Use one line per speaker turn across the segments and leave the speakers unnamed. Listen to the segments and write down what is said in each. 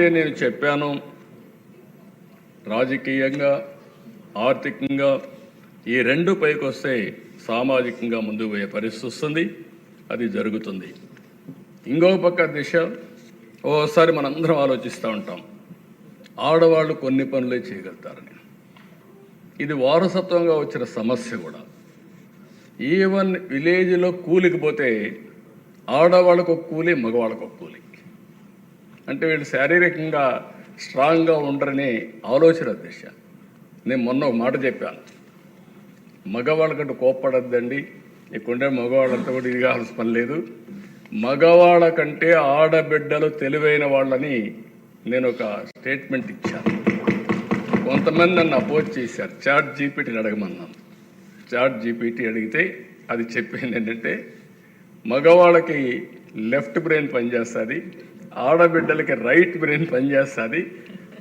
నేను చెప్పాను రాజకీయంగా ఆర్థికంగా ఈ రెండు పైకి వస్తే సామాజికంగా ముందుకు పోయే పరిస్థితి వస్తుంది అది జరుగుతుంది. ఇంకో పక్క దిశ ఓసారి మనందరం ఆలోచిస్తూ ఉంటాం ఆడవాళ్ళు కొన్ని పనులే చేయగలుగుతారని. ఇది వారసత్వంగా వచ్చిన సమస్య కూడా. ఈవెన్ విలేజ్లో కూలికి పోతే ఆడవాళ్ళకు ఒక కూలి మగవాళ్ళకు ఒక కూలి. అంటే వీళ్ళు శారీరకంగా స్ట్రాంగ్గా ఉండరని ఆలోచన దిశ. నేను మొన్న ఒక మాట చెప్పాను. మగవాళ్ళకంటే కోప్పడద్దండి. ఇక్కడుండే మగవాళ్ళంతా కూడా ఇది కావాల్సిన పని లేదు. మగవాళ్ళ కంటే ఆడబిడ్డలు తెలివైన వాళ్ళని నేను ఒక స్టేట్మెంట్ ఇచ్చాను. కొంతమంది నన్ను అపోజ్ చేశారు. చాట్ జీపీటీని అడగమన్నాను. చాట్ జీపీటీ అడిగితే అది చెప్పింది ఏంటంటే మగవాళ్ళకి లెఫ్ట్ బ్రెయిన్ పనిచేస్తుంది ఆడబిడ్డలకి రైట్ బ్రెయిన్ పనిచేస్తుంది.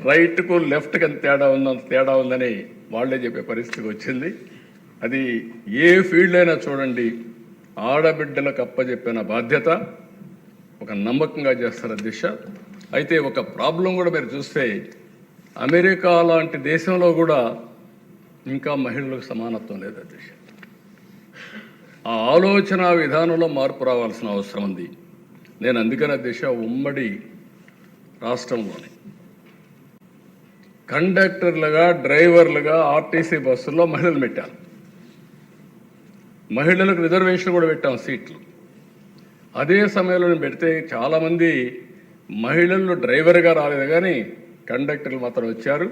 రైట్కు లెఫ్ట్కి అంత తేడా ఉందంత తేడా ఉందని వాళ్ళే చెప్పే పరిస్థితికి వచ్చింది. అది ఏ ఫీల్డ్ అయినా చూడండి ఆడబిడ్డలకు అప్పచెప్పిన బాధ్యత ఒక నమ్మకంగా చేస్తారు దిశ. అయితే ఒక ప్రాబ్లం కూడా మీరు చూస్తే అమెరికా లాంటి దేశంలో కూడా ఇంకా మహిళలకు సమానత్వం లేదు దిశ. ఆ ఆలోచన విధానంలో మార్పు రావాల్సిన అవసరం ఉంది. నేను అందుకనే దిశ ఉమ్మడి రాష్ట్రంలోని. కండక్టర్లుగా డ్రైవర్లుగా ఆర్టీసీ బస్సుల్లో మహిళలు పెట్టాను మహిళలకు రిజర్వేషన్ కూడా పెట్టాం సీట్లు. అదే సమయంలో నేను పెడితే చాలామంది మహిళలు డ్రైవర్గా రాలేదు కానీ కండక్టర్లు మాత్రం వచ్చారు.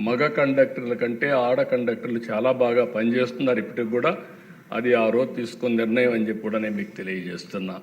మగ కండక్టర్ల కంటే ఆడ కండక్టర్లు చాలా బాగా పనిచేస్తున్నారు ఇప్పటికి కూడా. అది ఆ రోజు తీసుకున్న నిర్ణయం అని చెప్పి కూడా నేను మీకు తెలియజేస్తున్నా.